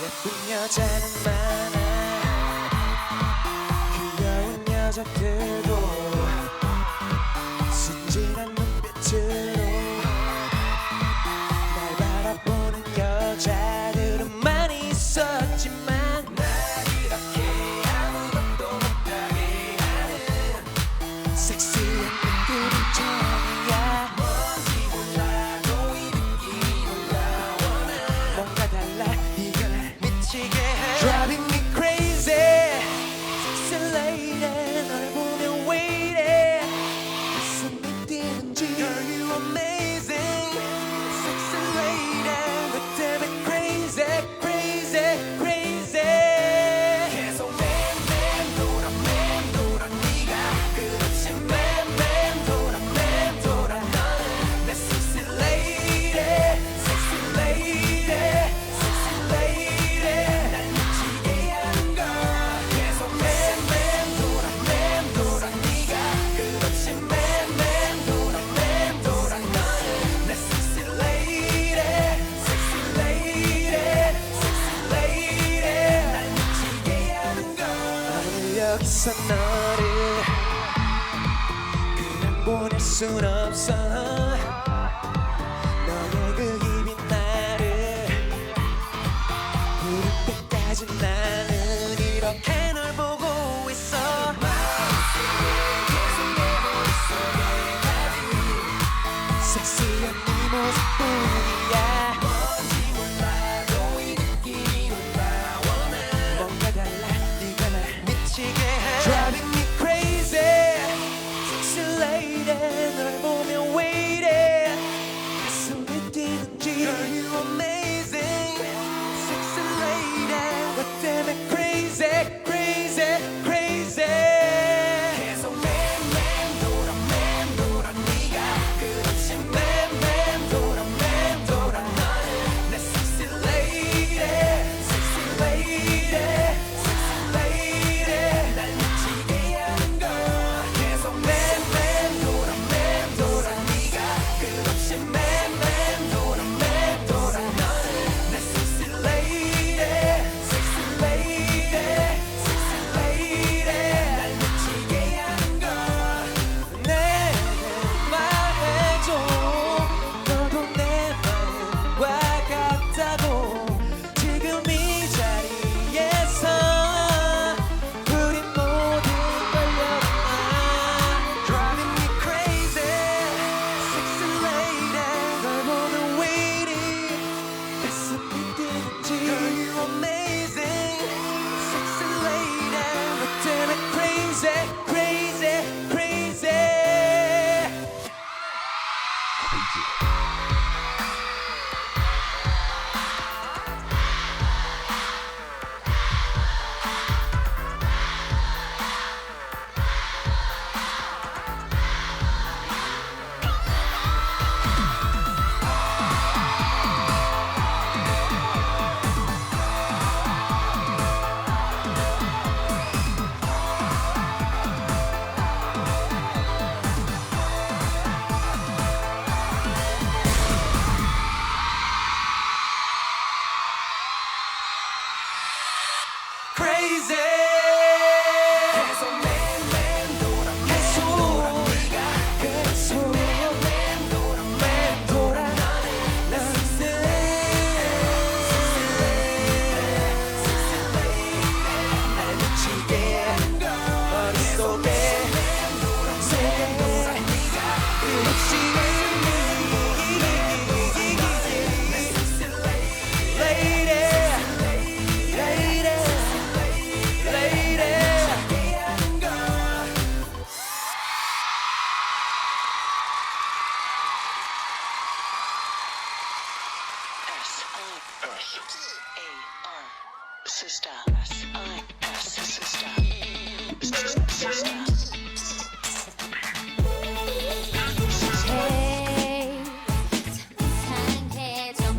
예쁜 여자는 많아. 귀여운 여자들도 없어 너를. 그냥 보낼 순 없어. 너의 그 입이 나를. 부를 때까지 나는 이렇게 널 보고 있어. 계속 내 머릿속에 가득. 섹시한 네 모습뿐 Sister. Sister. Sister.